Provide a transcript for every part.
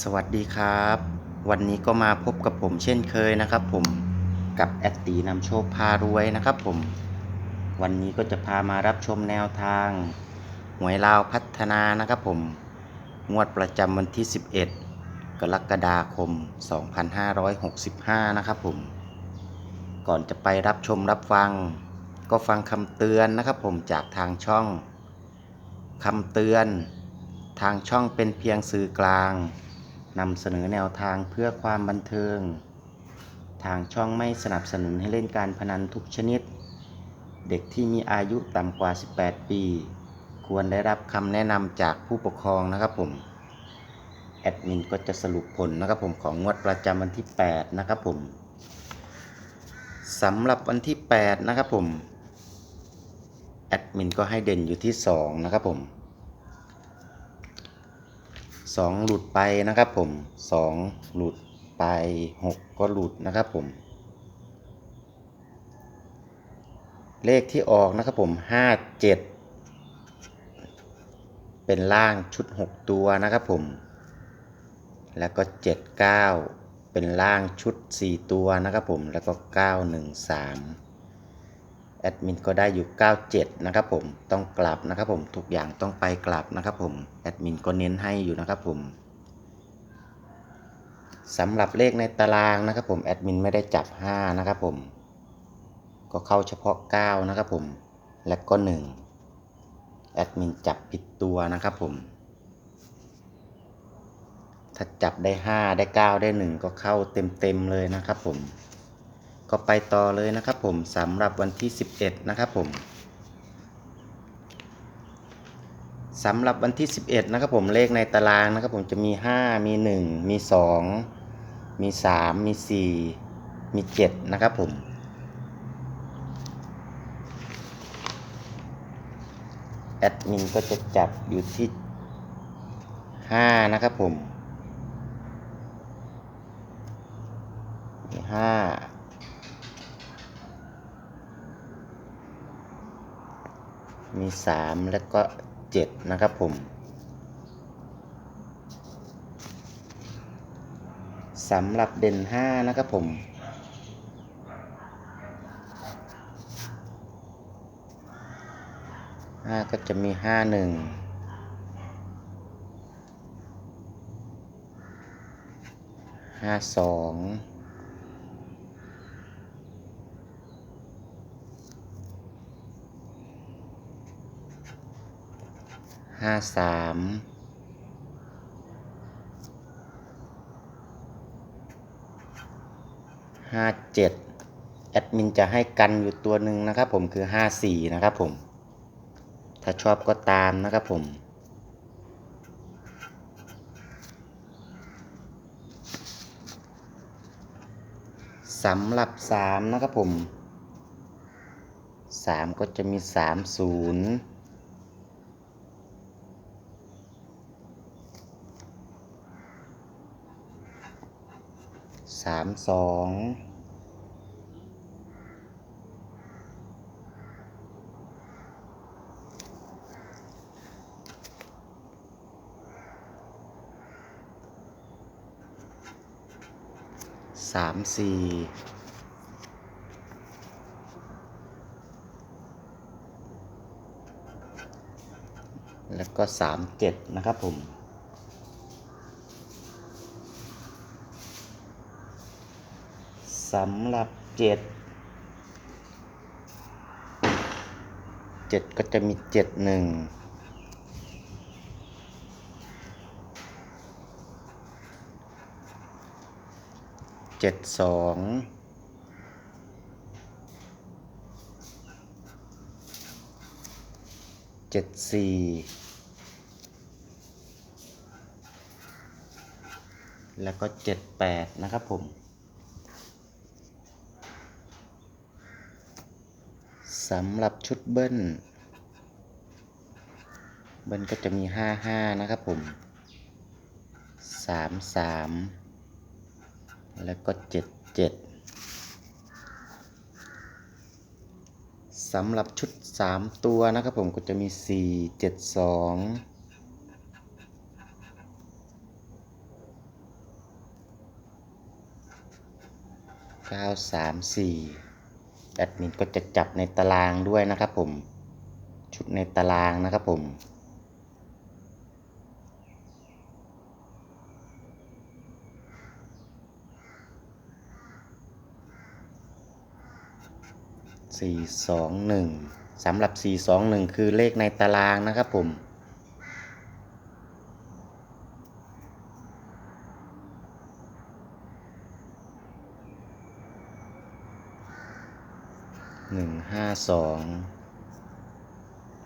สวัสดีครับ วันนี้ก็มาพบกับผมเช่นเคยนะครับ ผมกับแอดตีนำโชคพารวยนะครับ ผม วันนี้ก็จะพามารับชมแนวทางหวยลาวพัฒนานะครับผมงวดประจำวันที่ 11 กรกฎาคม 2565 นะครับผม ก่อนจะไปรับชมรับฟัง ก็ฟังคำเตือนนะครับผมจากทางช่องคำเตือนทางช่องเป็นเพียงสื่อกลาง นำเสนอแนวทางเพื่อความบันเทิง ทางช่องไม่สนับสนุนให้เล่นการพนันทุกชนิด เด็กที่มีอายุต่ำกว่า 18 ปี ควรได้รับคำแนะนำจากผู้ปกครองนะครับผม แอดมินก็จะสรุปผลนะครับผมของงวดประจำวันที่ 8 นะครับผมสำหรับวันที่ 8 นะครับผม แอดมินก็ให้เด่นอยู่ที่ 2 นะครับผม สองหลุดไปนะครับผมสองหลุดไปหกก็หลุดนะครับผม เลขที่ออกนะครับผมห้าเจ็ดเป็นล่างชุดหกตัวนะครับผม แล้วก็เจ็ดเก้าเป็นล่างชุดสี่ตัวนะครับผม แล้วก็เก้าหนึ่งสาม แอดมินก็ได้อยู่ 97 นะครับผมต้องกลับนะครับผมทุกอย่างต้องไปกลับนะครับผมแอดมินก็เน้นให้อยู่นะครับผมสำหรับเลขในตารางนะครับผมแอดมินไม่ได้จับ 5 นะครับผม ก็เข้าเฉพาะ 9 นะครับผม และก็ 1 แอดมินจับผิดตัวนะครับผม ถ้าจับได้ 5 ได้ 9 ได้ 1 ก็เข้าเต็มๆเลยนะครับผม ก็ไปต่อเลยนะครับผมสำหรับวันที่ 11 นะครับผมสำหรับวันที่ 11 นะครับผมเลขในตารางนะครับผมจะมี 5 มี 1 มี 2 มี 3 มี 4 มี 7 นะครับผมแอดมินก็จะจับอยู่ที่ 5 นะครับผม5 มีสามแล้วก็เจ็ดนะครับผม สำหรับเด่นห้านะครับผมหก็จะมีห้าหนึ่งห้าสอง ห้าสามห้าเจ็ดแอดมินจะให้กันอยู่ตัวหนึ่งนะครับผมคือห้าสี่นะครับผม ถ้าชอบก็ตามนะครับผมสำหรับสามนะครับผมสามก็จะมีสามศูนย์ สามสองสามสี่แล้วก็สามเจ็ดนะครับผม สำหรับเจ็ดเจ็ดก็จะมีเจ็ดหนึ่งเจ็ดสองเจ็ดสี่แล้วก็เจ็ดแปดนะครับผม สำหรับชุดเบิ้ล เบิ้ลก็จะมี 55 นะครับผม 33 แล้วก็ 77 สำหรับชุด 3 ตัวนะครับผมก็จะมี 4 7 2เก้าสามสี่ แอดมินก็จะจับในตารางด้วยนะครับผม ชุดในตารางนะครับผมสี่สองหนึ่งสำหรับสี่สองหนึ่งคือเลขในตารางนะครับผม หนึ่งห้าสอง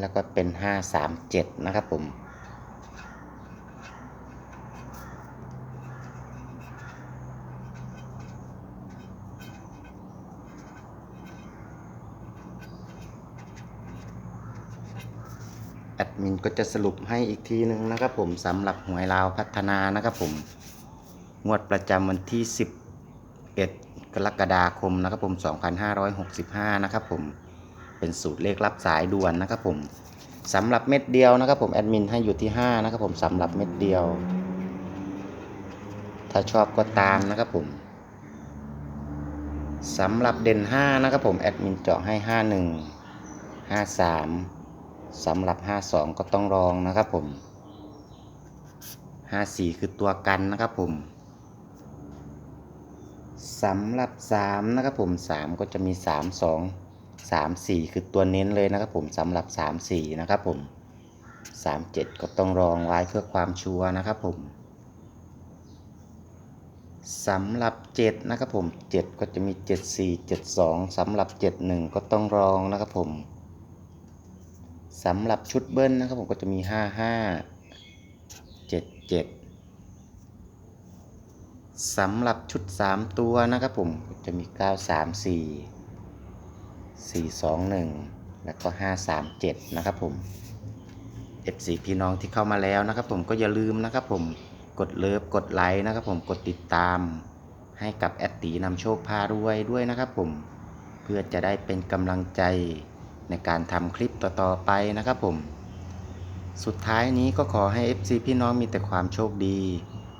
แล้วก็เป็นห้าสามเจ็ดนะครับผม แอดมินก็จะสรุปให้อีกทีหนึ่งนะครับผมสำหรับหวยลาวพัฒนานะครับผม งวดประจำวันที่สิบ 11 กรกฎาคมนะครับผม 2565 นะครับผม เป็นสูตรเลขรับสายด่วนนะครับผมสำหรับเม็ดเดียวนะครับผมแอดมินให้อยู่ที่ 5 นะครับผมสำหรับเม็ดเดียว ถ้าชอบก็ตามนะครับผมสำหรับเด่น 5 นะครับผมแอดมินเจาะให้ 51 53สำหรับ 52 ก็ต้องรองนะครับผม 54 คือตัวกันนะครับผม สำหรับ 3 นะครับผม 3 ก็จะมี 3 2 3 4 คือตัวเน้นเลยนะครับผมสำหรับ 3 4 นะครับผม 3 7 ก็ต้องรองไว้เพื่อความชัวร์นะครับผมสำหรับ 7 นะครับผม 7 ก็จะมี 7 4 7 2สำหรับ 7 1 ก็ต้องรองนะครับผมสำหรับชุดเบิ้ลนะครับผมก็จะมี 5 5 7 7 สำหรับชุด 3 ตัวนะครับผมจะมี 9 3 4 4 2 1 แล้วก็ 5 3 7 นะครับผม FC พี่น้องที่เข้ามาแล้วนะครับผมก็อย่าลืมนะครับผมกดเลิฟกดไลค์นะครับผมกดติดตาม ให้กับแอดตีนำโชคพารวยด้วยนะครับผมเพื่อจะได้เป็นกำลังใจในการทำคลิปต่อๆไปนะครับผม สุดท้ายนี้ก็ขอให้ FC พี่น้องมีแต่ความโชคดี